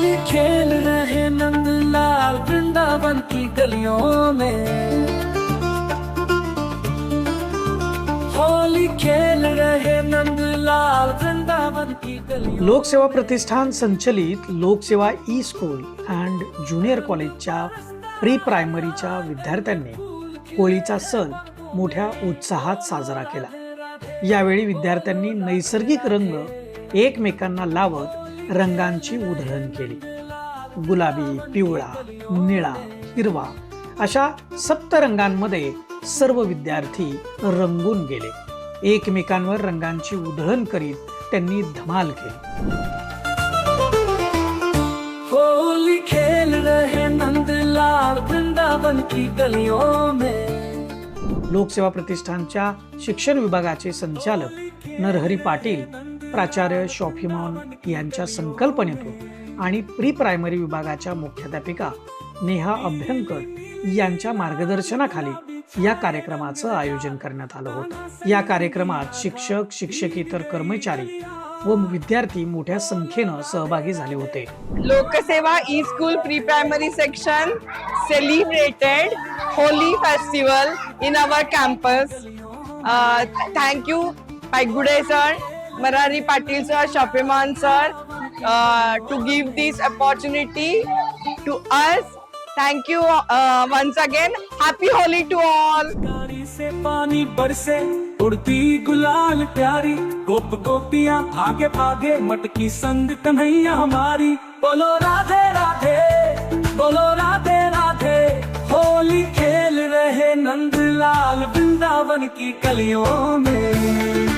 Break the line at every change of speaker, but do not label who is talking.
Holy खेल रहे नंदलाल वृंदावन की गलियों में
लोकसेवा प्रतिष्ठान संचलित Lokseva E school and junior कॉलेजच्या प्री प्रायमरीच्या विद्यार्थ्यांनी होळीचा सण मोठ्या उत्साहात साजरा केला. यावेळी विद्यार्थ्यांनी नैसर्गिक रंग एकमेकांना लावत रंगांची उधळण केली. गुलाबी पिवळा निळा हिरवा अशा सप्त रंगांमध्ये सर्व विद्यार्थी रंगून गेले. एकमेकांवर रंगांची उधळण करीत त्यांनी धमाल केली.
होली खेल रहे नंदलाल वृंदावन की गलियों में।
लोकसेवा प्रतिष्ठानच्या शिक्षण विभागाचे संचालक नरहरी पाटील प्राचार्य शॉफिमॉन यांच्या संकल्पनेतून आणि प्री प्रायमरी विभागाच्या मुख्याध्यापिका नेहा अभ्यंकर यांच्या मार्गदर्शनाखाली या कार्यक्रमाचं आयोजन करण्यात आलं होतं. या कार्यक्रमात शिक्षक शिक्षकेतर कर्मचारी व विद्यार्थी मोठ्या संख्येनं सहभागी झाले होते.
Lokseva E school pre primary section celebrated Holi festival in our campus thank you thank sir Marari Patil sir शफेमान sir to give this opportunity to us thank you once again happy Holi to
all से पानी बरसे, उड़ती गुलाल प्यारी। गोप गोपिया भागे भागे, मटकी संग कन्हैया हमारी। बोलो राधे राधे, बोलो राधे राधे। होली खेल रहे नंदलाल, वृंदावन की कलियों में।